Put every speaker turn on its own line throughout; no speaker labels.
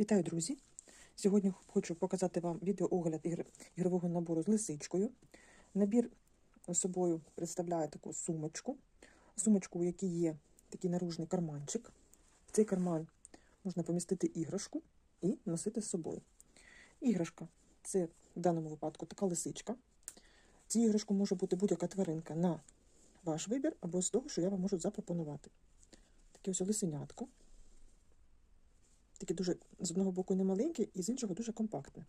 Вітаю, друзі! Сьогодні хочу показати вам відеоогляд ігрового набору з лисичкою. Набір собою представляє таку сумочку, сумочку, у якій є такий наружний карманчик. В цей карман можна помістити іграшку і носити з собою. Іграшка це в даному випадку така лисичка. Цю іграшку може бути будь-яка тваринка на ваш вибір або з того, що я вам можу запропонувати. Таке ось лисенятко. Таке дуже з одного боку не маленьке, і з іншого дуже компактне.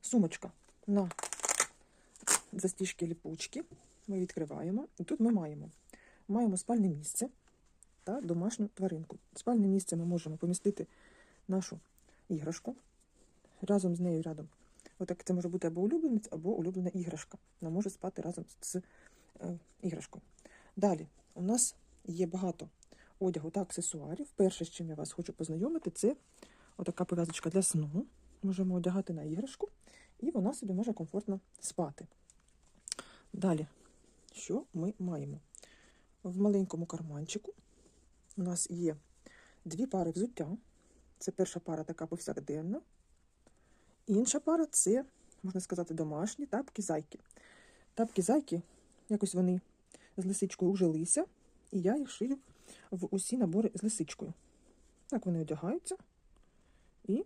Сумочка на застіжки ліпучки. Ми відкриваємо. І тут ми маємо. Маємо спальне місце та домашню тваринку. Спальне місце ми можемо помістити нашу іграшку. Разом з нею рядом. Отак це може бути або улюбленець, або улюблена іграшка. Вона може спати разом з е, іграшкою. Далі у нас є багато одягу та аксесуарів. Перше, з чим я вас хочу познайомити, це отака пов'язочка для сну. Можемо одягати на іграшку, і вона собі може комфортно спати. Далі, що ми маємо? В маленькому карманчику у нас є дві пари взуття. Це перша пара така повсякденна. Інша пара це, можна сказати, домашні тапки-зайки. Тапки-зайки, якось вони з лисичкою ужилися, і я їх шию в усі набори з лисичкою. Так вони одягаються і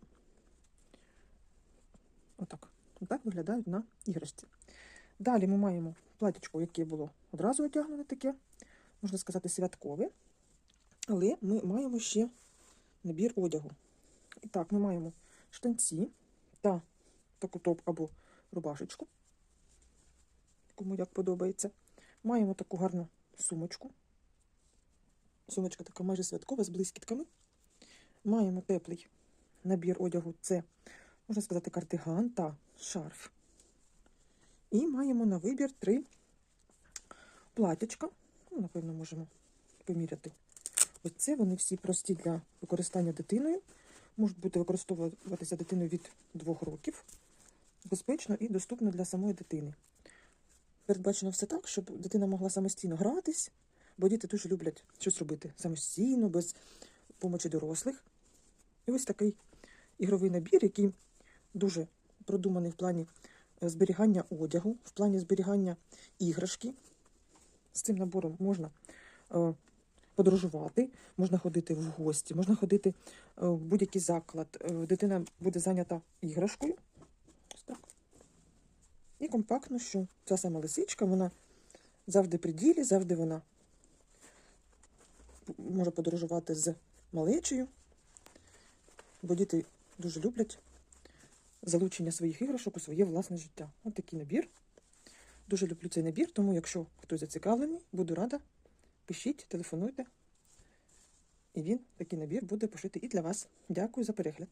отак. Отак виглядають на іграшці. Далі ми маємо платічко, яке було одразу одягнене таке, можна сказати, святкове. Але ми маємо ще набір одягу. І так, ми маємо штанці та таку топ або рубашечку, кому як подобається. Маємо таку гарну сумочку. Сумочка така майже святкова з блискітками. Маємо теплий набір одягу. Це, можна сказати, кардиган та шарф. І маємо на вибір три платячка. Ну, напевно, можемо поміряти. Ось це вони всі прості для використання дитиною. Можуть бути використовуватися дитиною від двох років. Безпечно і доступно для самої дитини. Передбачено все так, щоб дитина могла самостійно гратись, бо діти дуже люблять щось робити самостійно, без помочі дорослих. І ось такий ігровий набір, який дуже продуманий в плані е, зберігання одягу, в плані зберігання іграшки. З цим набором можна е, подорожувати, можна ходити в гості, можна ходити е, в будь-який заклад. Дитина буде зайнята іграшкою. І компактно, що ця сама лисичка, вона завжди при ділі, завжди вона може подорожувати з малечею, бо діти дуже люблять залучення своїх іграшок у своє власне життя. Ось такий набір. Дуже люблю цей набір, тому якщо хтось зацікавлений, буду рада, пишіть, телефонуйте. І він, такий набір, буде пошити і для вас. Дякую за перегляд.